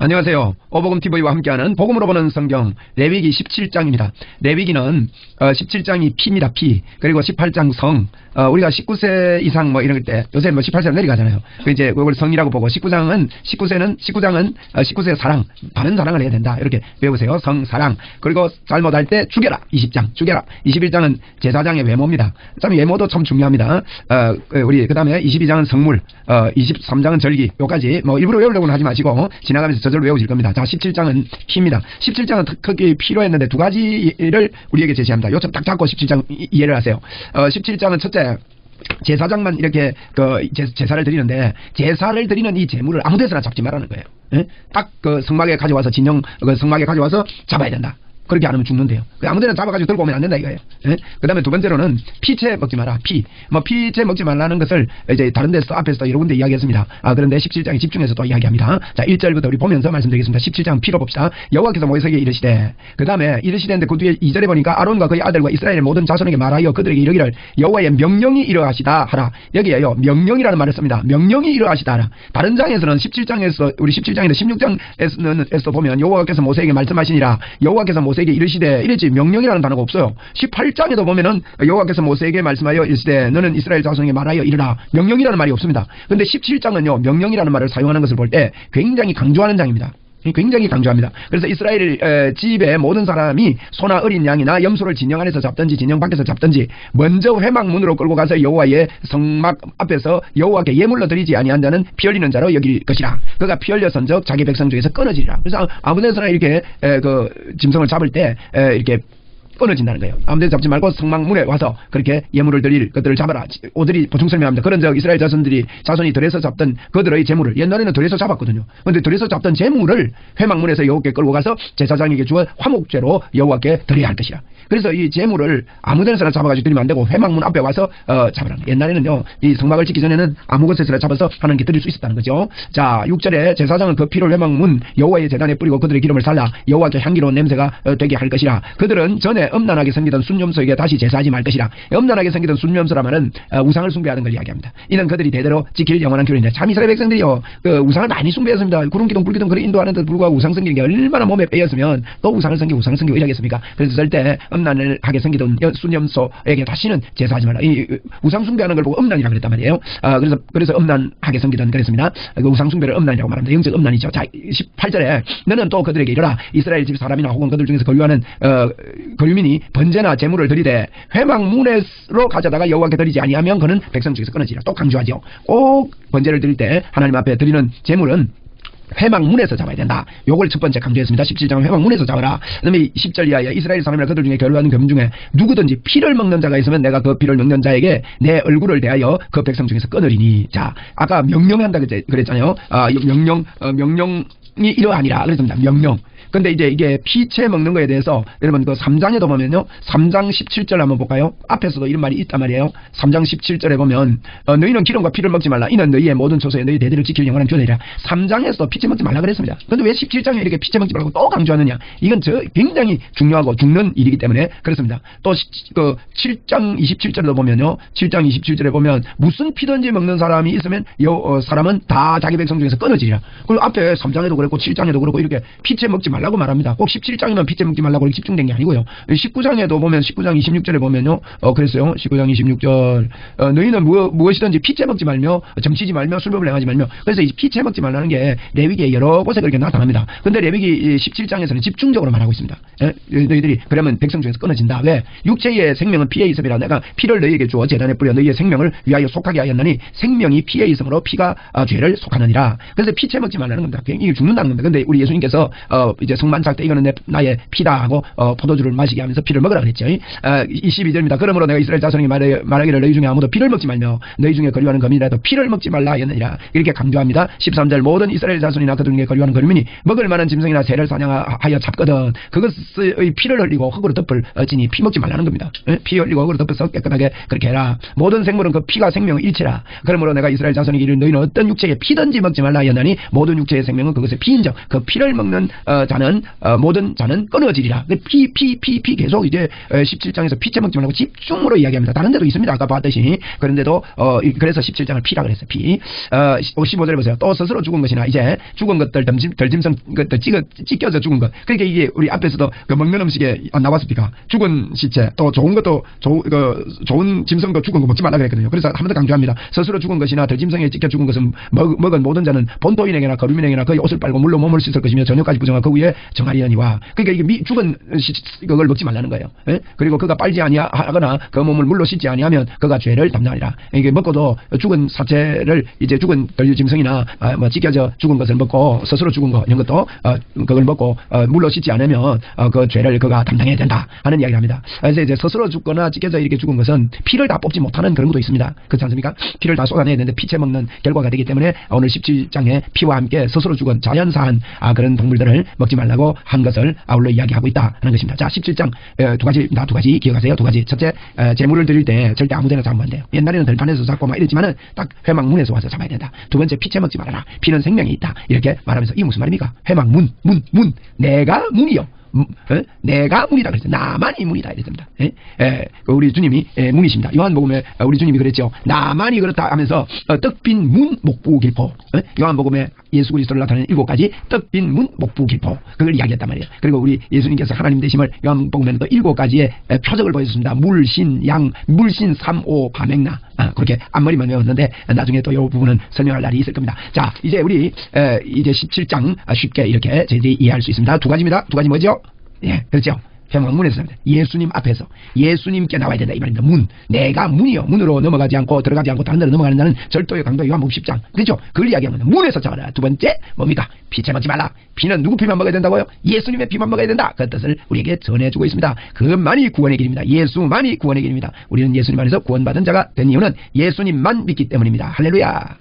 안녕하세요. 오복음 TV와 함께하는 복음으로 보는 성경 레위기 17장입니다. 레위기는 어, 17장이 피입니다. 피. 그리고 18장 성. 어, 우리가 19세 이상 뭐 이럴 때 요새 뭐 18세로 내려가잖아요. 그 이제 그걸 성이라고 보고 19장은 19세는 19장은 어, 19세 사랑, 바른 사랑을 해야 된다. 이렇게 배우세요. 성 사랑. 그리고 잘못할 때 죽여라. 20장 죽여라. 21장은 제사장의 외모입니다. 참 외모도 참 중요합니다. 어, 그 우리 그다음에 22장은 성물, 어, 23장은 절기. 요까지 뭐 일부러 외우려고는 하지 마시고 지나가면서 저절로 외우실 겁니다. 자, 17장은 피입니다. 17장은 특히 피로 했는데 두 가지를 우리에게 제시합니다. 요점 딱 잡고 17장 이 해를 하세요. 어, 17장은 첫째 제사장만 이렇게 그 제 사를 드리는데 제사를 드리는 이 제물을 아무 데서나 잡지 말라는 거예요. 예? 딱그 성막에 가져와서 진영 그 성막에 가져와서 잡아야 된다. 그렇게 안 하면 죽는데요. 그 아무데나 잡아가지고 들고 오면 안 된다 이거예요. 예? 그 다음에 두 번째로는 피채 먹지 마라. 피. 뭐 피채 먹지 말라는 것을 이제 다른 데서 앞에서 여러 군데 이야기했습니다. 아, 그런데 17장에 집중해서 또 이야기합니다. 자, 1절부터 우리 보면서 말씀드리겠습니다. 17장 피로 봅시다. 여호와께서 모세에게 이르시되 그 다음에 이르시되는데 그 뒤에 2절에 보니까 아론과 그의 아들과 이스라엘의 모든 자손에게 말하여 그들에게 이르기를 여호와의 명령이 이러하시다 하라. 여기에요. 명령이라는 말을 씁니다. 명령이 이러하시다 하라. 다른 장에서는 17장에서 우리 17장에서 16장에서 보면 여호와께서 모세에게 말씀하시니라. 여호와께서 모세 모세에게 이르시되 이랬지 명령이라는 단어가 없어요. 18장에도 보면은 여호와께서 모세에게 말씀하여 이르시되 너는 이스라엘 자손에게 말하여 이르라 명령이라는 말이 없습니다. 근데 17장은요 명령이라는 말을 사용하는 것을 볼 때 굉장히 강조하는 장입니다. 굉장히 강조합니다. 그래서 이스라엘 집의 모든 사람이 소나 어린 양이나 염소를 진영 안에서 잡든지 진영 밖에서 잡든지 먼저 회막문으로 끌고 가서 여호와의 성막 앞에서 여호와께 예물로 드리지 아니한 자는 피 흘리는 자로 여길 것이라. 그가 피 흘려 선적 자기 백성 중에서 끊어지리라. 그래서 아무데서나 이렇게 그 짐승을 잡을 때 이렇게 끊어진다는 거예요. 아무데나 잡지 말고 성막문에 와서 그렇게 예물을 드릴 것들을 잡아라. 오들이 보충 설명합니다. 그런 적 이스라엘 자손들이 자손이 들에서 잡던 그들의 재물을 옛날에는 들에서 잡았거든요. 그런데 들에서 잡던 재물을 회막문에서 여호와께 끌고 가서 제사장에게 주어 화목죄로 여호와께 드려야 할 것이라. 그래서 이 재물을 아무데나 잡아가지고 드리면 안 되고 회막문 앞에 와서 어, 잡으라. 옛날에는요 이 성막을 짓기 전에는 아무 곳에서나 잡아서 하나님께 드릴 수 있었다는 거죠. 자 6절에 제사장은 그 피를 회막문 여호와의 재단에 뿌리고 그들의 기름을 살라 여호와께 향기로운 냄새가 어, 되게 할 것이라. 그들은 전에 음란하게 생기던 순념소에게 다시 제사하지 말 것이라. 음란하게 생기던 순념소라면은 어, 우상을 숭배하는 걸 이야기합니다. 이는 그들이 대대로 지킬 영원한 교리인데 참 이스라엘 백성들이요 그 우상을 많이 숭배했습니다. 구름기둥 불기둥 그런 인도하는데 불구하고 우상 섬기는 게 얼마나 몸에 빼였으면 또 우상을 섬기고 우상을 섬기고 이러겠습니까? 그래서 절대 음란을 하게 생기던 순념소에게 다시는 제사하지 말라. 이 우상 숭배하는 걸 보고 음란이라 그랬단 말이에요. 아, 그래서 그래서 음란하게 생기던 그랬습니다. 그 우상 숭배를 음란이라고 말합니다. 영적 음란이죠. 자 18절에 너는 또 그들에게 이르라 이스라엘 집 사람이나 혹은 그들 중에서 거류하는 어, 거류 거민이 번제나 제물을 드리되 회막문으로 가져다가 여호와께 드리지 아니하면 그는 백성 중에서 끊어지라. 또 강조하죠. 꼭 번제를 드릴 때 하나님 앞에 드리는 제물은 회막문에서 잡아야 된다. 요걸 첫 번째 강조했습니다. 17장은 회막문에서 잡아라. 그 다음에 10절 이하에 이스라엘 사람이나 그들 중에 결혼하는 금 중에 누구든지 피를 먹는 자가 있으면 내가 그 피를 먹는 자에게 내 얼굴을 대하여 그 백성 중에서 끊으리니. 자, 아까 명령한다 그랬잖아요. 아, 명령, 어, 명령이 이러하니라. 그랬습니다. 명령. 근데 이제 이게 피채 먹는 거에 대해서 여러분 그 3장에도 보면요. 3장 17절 한번 볼까요? 앞에서도 이런 말이 있단 말이에요. 3장 17절에 보면 어, 너희는 기름과 피를 먹지 말라. 이는 너희의 모든 초소에 너희 대대를 지킬 영원한 교훈이라. 3장에서 피채 먹지 말라 그랬습니다. 근데 왜 17장에 이렇게 피채 먹지 말라고 또 강조하느냐? 이건 저 굉장히 중요하고 죽는 일이기 때문에 그렇습니다. 또 그 7장 27절도 보면요. 7장 27절에 보면 무슨 피든지 먹는 사람이 있으면 여, 어, 사람은 다 자기 백성 중에서 끊어지리라. 그리고 앞에 3장에도 그 랬고 7장에도 그렇고 이렇게 피채 먹지 말라. 말라고 말합니다. 꼭 17장에만 빚제 먹지 말라고 집중된 게 아니고요. 19장에도 보면 19장 26절에 보면요. 어 그랬어요. 19장 26절 어, 너희는 무엇, 무엇이든지 피채 먹지 말며 점치지 말며 술법을 행하지 말며 그래서 이 피채 먹지 말라는 게 레위기에 여러 곳에 그렇게 나타납니다. 근데 레위기 17장에서는 집중적으로 말하고 있습니다. 에? 너희들이 그러면 백성 중에서 끊어진다. 왜? 육체의 생명은 피에 있음이라 내가 피를 너희에게 주어 재단에 뿌려 너희의 생명을 위하여 속하게 하였나니 생명이 피에 있으므로 피가 아, 죄를 속하느니라. 그래서 피채 먹지 말라는 겁니다. 이게 죽는 겁니다. 근데 우리 예수님께서 어, 이제 성만작 때 이거는 내, 나의 피다 하고 어, 포도주를 마시게 하면서 피를 먹으라 그랬죠. 어, 22절입니다. 그러므로 내가 이스라엘 자손에게 말해, 말하기를 너희 중에 아무도 피를 먹지 말며 너희 중에 거류하는 거민이라도 피를 먹지 말라 하였느니라. 이렇게 강조합니다. 13절 모든 이스라엘 자손이나 그들 중에 거류하는 거민이 먹을 만한 짐승이나 새를 사냥하여 잡거든 그것의 피를 흘리고 흙으로 덮을 어찌니 피 먹지 말라는 겁니다. 예? 피 흘리고 흙으로 덮어서 깨끗하게 그렇게 해라. 모든 생물은 그 피가 생명의 일체라. 그러므로 내가 이스라엘 자손에게 이를 너희는 어떤 육체에 피든지 먹지 말라 하였나니 모든 육체의 생명은 그것의 피 피인정 그 피를 먹는 어, 자는 어, 모든 자는 끊어지리라. 그 피, 피, 피, 피 계속 이제 어, 17장에서 피채 먹지 말고 집중으로 이야기합니다. 다른 데도 있습니다. 아까 봤듯이 그런데도 어, 이- 그래서 17장을 피라 그랬어요. 피. 어, 15절에 보세요. 또 스스로 죽은 것이나 이제 죽은 것들 덜짐, 덜짐승 것들 찢어, 찢겨져 죽은 것. 그러니까 이게 우리 앞에서도 그 먹는 음식에 안 나왔습니까? 죽은 시체 또 좋은 것도 조, 그, 좋은 짐승도 죽은 거 먹지 말라 그랬거든요. 그래서 한 번 더 강조합니다. 스스로 죽은 것이나 덜짐승에 찢겨 죽은 것은 먹, 먹은 모든 자는 본토인에게나 거류민에게나 그의 옷을 빨고 물로 몸을 씻을 것이며 저녁까지 부정하 그 위에 정하리하니와 그러니까 이게 미, 죽은 시, 그걸 먹지 말라는 거예요. 예? 그리고 그가 빨지 아니하거나 그 몸을 물로 씻지 아니하면 그가 죄를 담당하리라. 이게 먹고도 죽은 사체를 이제 죽은 덜짐승이나 아, 뭐 찢겨져 죽은 것을 먹고 스스로 죽은 거 이런 것도 어, 그걸 먹고 어, 물로 씻지 않으면 어, 그 죄를 그가 담당해야 된다 하는 이야기를 합니다. 그래서 이제 스스로 죽거나 찢겨져 이렇게 죽은 것은 피를 다 뽑지 못하는 그런 것도 있습니다. 그렇지 않습니까? 피를 다 쏟아내야 되는데 피채 먹는 결과가 되기 때문에 오늘 17장에 피와 함께 스스로 죽은 자 연사한 아, 그런 동물들을 먹지 말라고 한 것을 아울러 이야기하고 있다 하는 것입니다. 자, 17장 에, 두 가지입니다. 두 가지 기억하세요. 두 가지. 첫째, 에, 재물을 드릴 때 절대 아무데나 잡으면 안 돼요. 옛날에는 들판에서 잡고 막 이랬지만은 딱 회막문에서 와서 잡아야 된다. 두 번째, 피채 먹지 말아라. 피는 생명이 있다. 이렇게 말하면서 이 무슨 말입니까? 회막문, 문, 문. 내가 문이요. 음, 어? 내가 문이다 그랬죠. 나만이 문이다 이랬습니다. 예? 예, 그 우리 주님이 예, 문이십니다. 요한복음에 어, 우리 주님이 그랬죠. 나만이 그렇다 하면서 어, 떡빈 문 목부 길포. 예? 요한복음에 예수 그리스도를 나타내는 일곱 가지 떡빈 문 목부 길포. 그걸 이야기했단 말이에요. 그리고 우리 예수님께서 하나님 되심을 요한복음에는 또 일곱 가지의 에, 표적을 보여줬습니다. 물, 신, 양, 물신, 삼, 오, 가맹나. 아, 그렇게 앞머리만 외웠는데 나중에 또 이 부분은 설명할 날이 있을 겁니다. 자, 이제 우리 에, 이제 17장 쉽게 이렇게 저희들이 이해할 수 있습니다. 두 가지입니다. 두 가지 뭐죠? 예, 그렇죠. 납니다. 예수님 앞에서 예수님께 나와야 된다 이 말입니다. 문. 내가 문이요. 문으로 넘어가지 않고 들어가지 않고 다른 데로 넘어가는 자는 절도의 강도 요한복음 10장. 그렇죠? 그걸 이야기합니다. 문에서 잡아라. 두 번째 뭡니까? 피채 먹지 말라. 피는 누구 피만 먹어야 된다고요? 예수님의 피만 먹어야 된다. 그 뜻을 우리에게 전해주고 있습니다. 그것만이 구원의 길입니다. 예수만이 구원의 길입니다. 우리는 예수님 안에서 구원받은 자가 된 이유는 예수님만 믿기 때문입니다. 할렐루야.